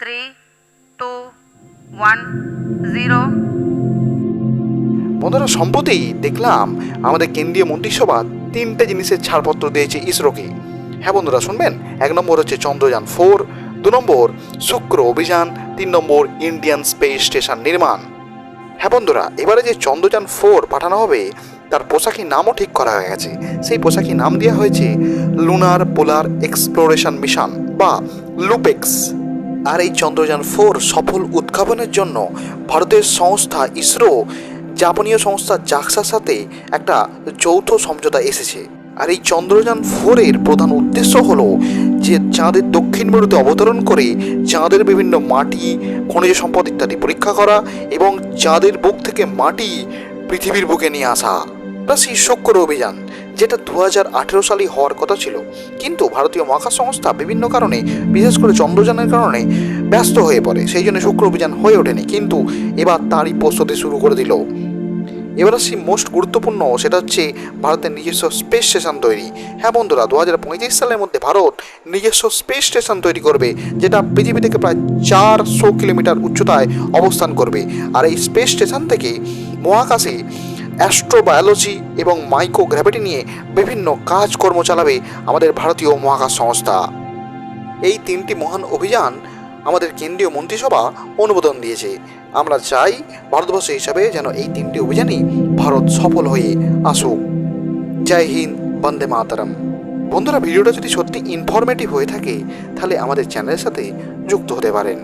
Three two one zero বন্ধুরা, সম্প্রতি দেখলাম আমাদের কেন্দ্রীয় মন্ত্রিসভা তিনটে জিনিসের ছাড়পত্র দিয়েছে ইসরোকে। হ্যাঁ বন্ধুরা, শুনবেন? এক নম্বর হচ্ছে চন্দ্রযান ফোর, দু নম্বর শুক্র অভিযান, তিন নম্বর ইন্ডিয়ান স্পেস স্টেশন নির্মাণ। হ্যাঁ বন্ধুরা, এবারে যে চন্দ্রযান ফোর পাঠানো হবে, তার পোশাকি নামও ঠিক করা হয়ে গেছে। সেই পোশাকি নাম দেওয়া হয়েছে লুনার পোলার এক্সপ্লোরেশন মিশন বা লুপেক্স আর এই চন্দ্রযান ফোর সফল উদ্ভাবনের জন্য ভারতের সংস্থা ইসরো, জাপানীয় সংস্থা জাক্সার সাথে একটা যৌথ সমঝোতা এসেছে। আর এই চন্দ্রযান ফোরের প্রধান উদ্দেশ্য হলো যে চাঁদের দক্ষিণ মেরুতে অবতরণ করে চাঁদের বিভিন্ন মাটি, খনিজ সম্পদ ইত্যাদি পরীক্ষা করা এবং চাঁদের বুক থেকে মাটি পৃথিবীর বুকে নিয়ে আসা। প্লাস এই অভিযান। যেটা দু হাজার আঠেরো সালে হওয়ার কথা ছিল। কিন্তু ভারতীয় মহাকাশ সংস্থা বিভিন্ন কারণে, বিশেষ করে চন্দ্রযানের কারণে, ব্যস্ত হয়ে পড়ে। সেই জন্য শুক্র অভিযান হয়ে ওঠেনি, কিন্তু এবার তারই প্রস্তুতি শুরু করে দিল। এবার আসছি মোস্ট গুরুত্বপূর্ণ, সেটা হচ্ছে ভারতের নিজস্ব স্পেস স্টেশন তৈরি। হ্যাঁ বন্ধুরা দু হাজার পঁয়ত্রিশ সালের মধ্যে ভারত নিজস্ব স্পেস স্টেশন তৈরি করবে, যেটা পৃথিবী থেকে প্রায় চারশো কিলোমিটার উচ্চতায় অবস্থান করবে। আর এই স্পেস স্টেশন থেকে মহাকাশে অ্যাস্ট্রোবায়োলজি এবং মাইক্রোগ্র্যাভিটি নিয়ে বিভিন্ন কাজকর্ম চালাবে আমাদের ভারতীয় মহাকাশ সংস্থা এই তিনটি মহান অভিযান আমাদের কেন্দ্রীয় মন্ত্রিসভা অনুমোদন দিয়েছে। আমরা চাই ভারতবর্ষ হিসাবে যেন এই তিনটি অভিযানই ভারত সফল হয়ে আসুক। জয় হিন্দ, বন্দে মাতারাম। বন্ধুরা, ভিডিওটা যদি সত্যি ইনফরমেটিভ হয়ে থাকে, তাহলে আমাদের চ্যানেলের সাথে যুক্ত হতে পারেন।